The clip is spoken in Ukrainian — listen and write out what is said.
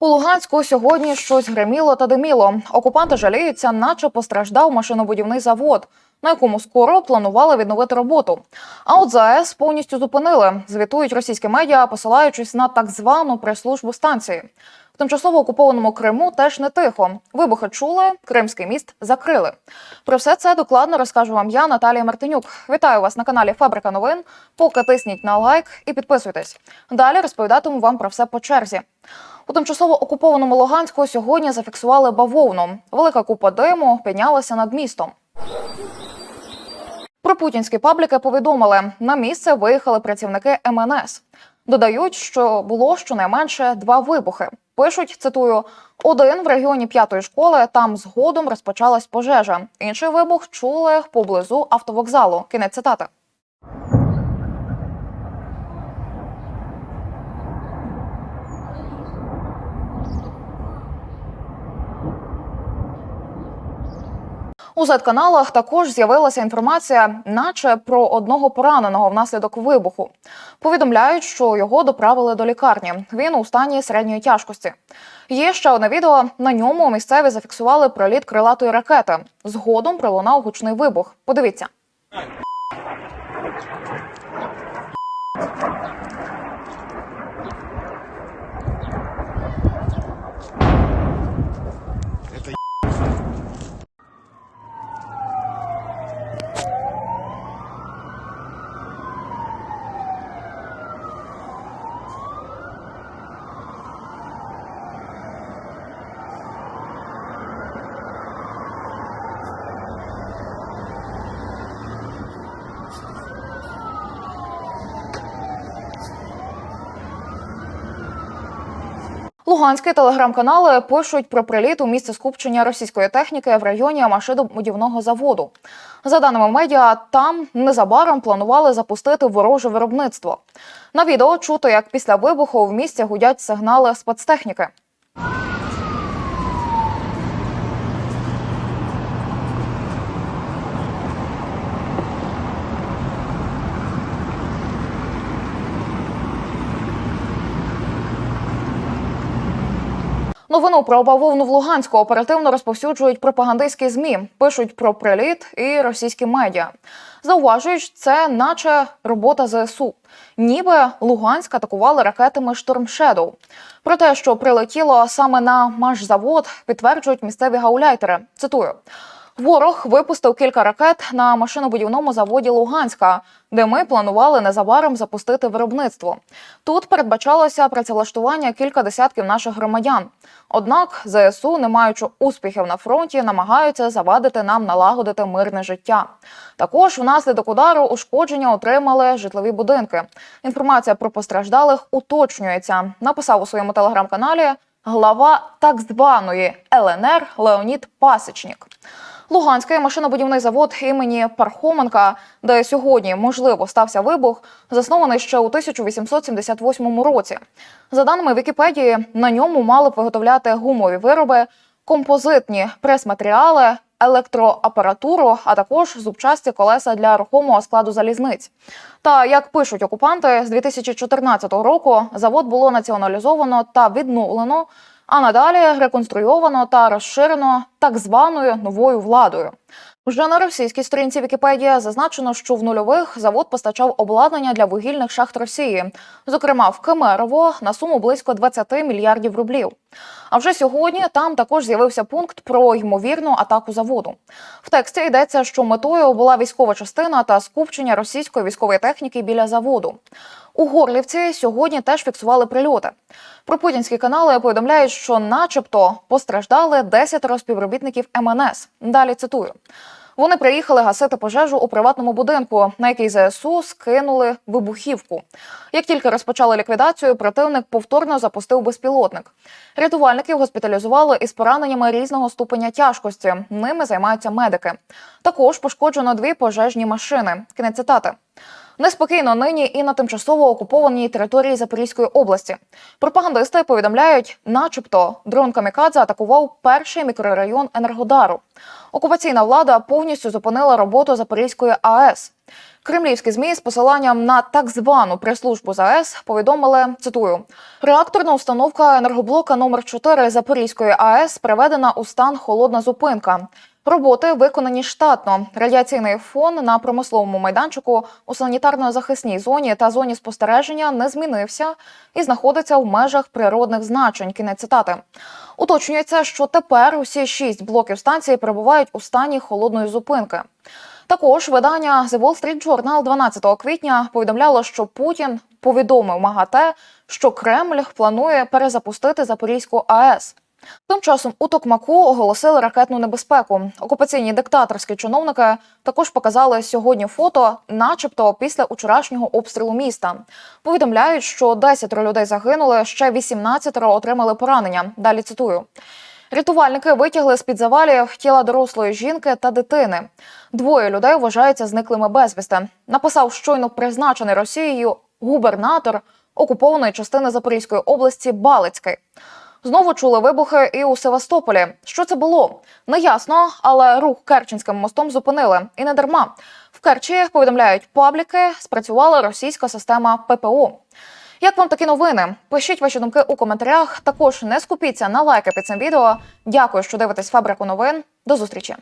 У Луганську сьогодні щось гриміло та диміло. Окупанти жаліються, наче постраждав машинобудівний завод, на якому скоро планували відновити роботу. А от ЗАЕС повністю зупинили. Звітують російські медіа, посилаючись на так звану прес-службу станції. Тимчасово окупованому Криму теж не тихо. Вибухи чули, Кримський міст закрили. Про все це докладно розкажу вам я, Наталія Мартинюк. Вітаю вас на каналі Фабрика новин. Поки тисніть на лайк і підписуйтесь. Далі розповідатиму вам про все по черзі. У тимчасово окупованому Луганську сьогодні зафіксували бавовну. Велика купа диму піднялася над містом. Про путінські пабліки повідомили, на місце виїхали працівники МНС. Додають, що було щонайменше два вибухи. Пишуть, цитую, один в регіоні п'ятої школи. Там згодом розпочалась пожежа. Інший вибух чули поблизу автовокзалу. Кінець цитати. У Z-каналах також з'явилася інформація, наче про одного пораненого внаслідок вибуху. Повідомляють, що його доправили до лікарні. Він у стані середньої тяжкості. Є ще одне відео. На ньому місцеві зафіксували проліт крилатої ракети. Згодом пролунав гучний вибух. Подивіться. Луганські телеграм-канали пишуть про приліт у місце скупчення російської техніки в районі машинобудівного заводу. За даними медіа, там незабаром планували запустити вороже виробництво. На відео чути, як після вибуху в місті гудять сигнали спецтехніки. Новину про бавовну в Луганську оперативно розповсюджують пропагандистські змі, пишуть про приліт і російські медіа. Зауважують, це наче робота ЗСУ. Ніби Луганськ атакували ракетами Shadow. Про те, що прилетіло саме на машзавод, підтверджують місцеві гауляйтери. Цитую. Ворог випустив кілька ракет на машинобудівному заводі Луганська, де ми планували незабаром запустити виробництво. Тут передбачалося працевлаштування кілька десятків наших громадян. Однак ЗСУ, не маючи успіхів на фронті, намагаються завадити нам налагодити мирне життя. Також внаслідок удару ушкодження отримали житлові будинки. Інформація про постраждалих уточнюється. Написав у своєму телеграм-каналі глава так званої ЛНР Леонід Пасечнік. Луганський машинобудівний завод імені Пархоменка, де сьогодні можливо стався вибух, заснований ще у 1878 році. За даними Вікіпедії, на ньому мали б виготовляти гумові вироби, композитні прес-матеріали, електроапаратуру, а також зубчасті колеса для рухомого складу залізниць. Та як пишуть окупанти, з 2014 року завод було націоналізовано та відновлено а надалі реконструйовано та розширено так званою новою владою. Вже на російській сторінці Вікіпедія зазначено, що в нульових завод постачав обладнання для вугільних шахт Росії, зокрема в Кемерово на суму близько 20 мільярдів рублів. А вже сьогодні там також з'явився пункт про ймовірну атаку заводу. В тексті йдеться, що метою була військова частина та скупчення російської військової техніки біля заводу. У Горлівці сьогодні теж фіксували прильоти. Про путінські канали повідомляють, що, начебто, постраждали 10 співробітників МНС. Далі цитую. Вони приїхали гасити пожежу у приватному будинку, на який ЗСУ скинули вибухівку. Як тільки розпочали ліквідацію, противник повторно запустив безпілотник. Рятувальників госпіталізували із пораненнями різного ступеня тяжкості. Ними займаються медики. Також пошкоджено дві пожежні машини. Кінець цитати. Неспокійно нині і на тимчасово окупованій території Запорізької області. Пропагандисти повідомляють, начебто, дрон Камікадзе атакував перший мікрорайон Енергодару. Окупаційна влада повністю зупинила роботу Запорізької АЕС. Кремлівські змі з посиланням на так звану прес-службу ЗАЕС повідомили цитую: реакторна установка енергоблока номер 4 Запорізької АЕС приведена у стан холодна зупинка. Роботи виконані штатно. Радіаційний фон на промисловому майданчику у санітарно-захисній зоні та зоні спостереження не змінився і знаходиться в межах природних значень. Кінець цитати. Уточнюється, що тепер усі шість блоків станції перебувають у стані холодної зупинки. Також видання The Wall Street Journal 12 квітня повідомляло, що Путін повідомив МАГАТЕ, що Кремль планує перезапустити Запорізьку АЕС. Тим часом у Токмаку оголосили ракетну небезпеку. Окупаційні диктаторські чиновники також показали сьогодні фото, начебто після вчорашнього обстрілу міста. Повідомляють, що 10 людей загинули, ще 18 отримали поранення. Далі цитую. Рятувальники витягли з під завалів тіла дорослої жінки та дитини. Двоє людей вважаються зниклими безвісти. Написав щойно призначений Росією губернатор окупованої частини Запорізької області Балицький. Знову чули вибухи і у Севастополі. Що це було? Неясно, але рух Керченським мостом зупинили. І не дарма. В Керчі повідомляють пабліки, спрацювала російська система ППО. Як вам такі новини? Пишіть ваші думки у коментарях. Також не скупіться на лайки під цим відео. Дякую, що дивитесь фабрику новин. До зустрічі.